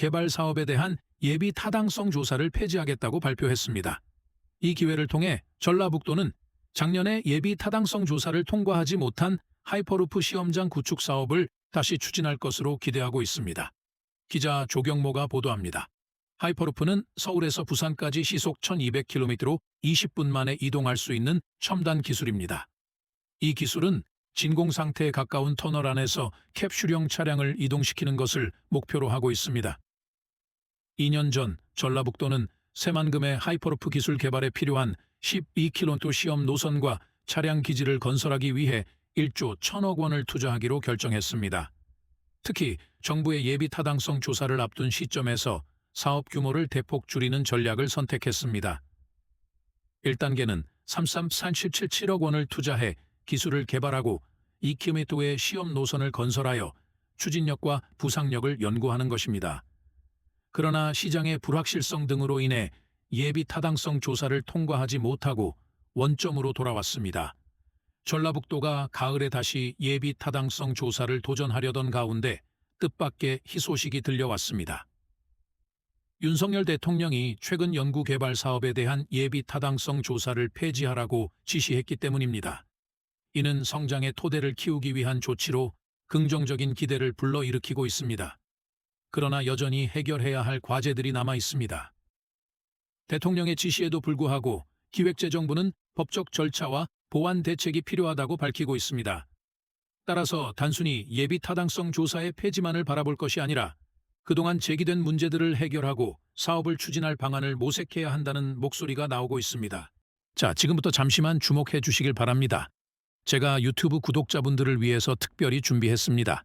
개발 사업에 대한 예비 타당성 조사를 폐지하겠다고 발표했습니다. 이 기회를 통해 전라북도는 작년에 예비 타당성 조사를 통과하지 못한 하이퍼루프 시험장 구축 사업을 다시 추진할 것으로 기대하고 있습니다. 기자 조경모가 보도합니다. 하이퍼루프는 서울에서 부산까지 시속 1200km로 20분 만에 이동할 수 있는 첨단 기술입니다. 이 기술은 진공 상태에 가까운 터널 안에서 캡슐형 차량을 이동시키는 것을 목표로 하고 있습니다. 2년 전 전라북도는 새만금의 하이퍼루프 기술 개발에 필요한 12km 시험 노선과 차량 기지를 건설하기 위해 1조 1천억 원을 투자하기로 결정했습니다. 특히 정부의 예비 타당성 조사를 앞둔 시점에서 사업 규모를 대폭 줄이는 전략을 선택했습니다. 1단계는 3377억 원을 투자해 기술을 개발하고 2km의 시험 노선을 건설하여 추진력과 부상력을 연구하는 것입니다. 그러나 시장의 불확실성 등으로 인해 예비 타당성 조사를 통과하지 못하고 원점으로 돌아왔습니다. 전라북도가 가을에 다시 예비 타당성 조사를 도전하려던 가운데 뜻밖의 희소식이 들려왔습니다. 윤석열 대통령이 최근 연구개발 사업에 대한 예비 타당성 조사를 폐지하라고 지시했기 때문입니다. 이는 성장의 토대를 키우기 위한 조치로 긍정적인 기대를 불러일으키고 있습니다. 그러나 여전히 해결해야 할 과제들이 남아 있습니다. 대통령의 지시에도 불구하고 기획재정부는 법적 절차와 보완 대책이 필요하다고 밝히고 있습니다. 따라서 단순히 예비 타당성 조사의 폐지만을 바라볼 것이 아니라 그동안 제기된 문제들을 해결하고 사업을 추진할 방안을 모색해야 한다는 목소리가 나오고 있습니다. 자, 지금부터 잠시만 주목해 주시길 바랍니다. 제가 유튜브 구독자분들을 위해서 특별히 준비했습니다.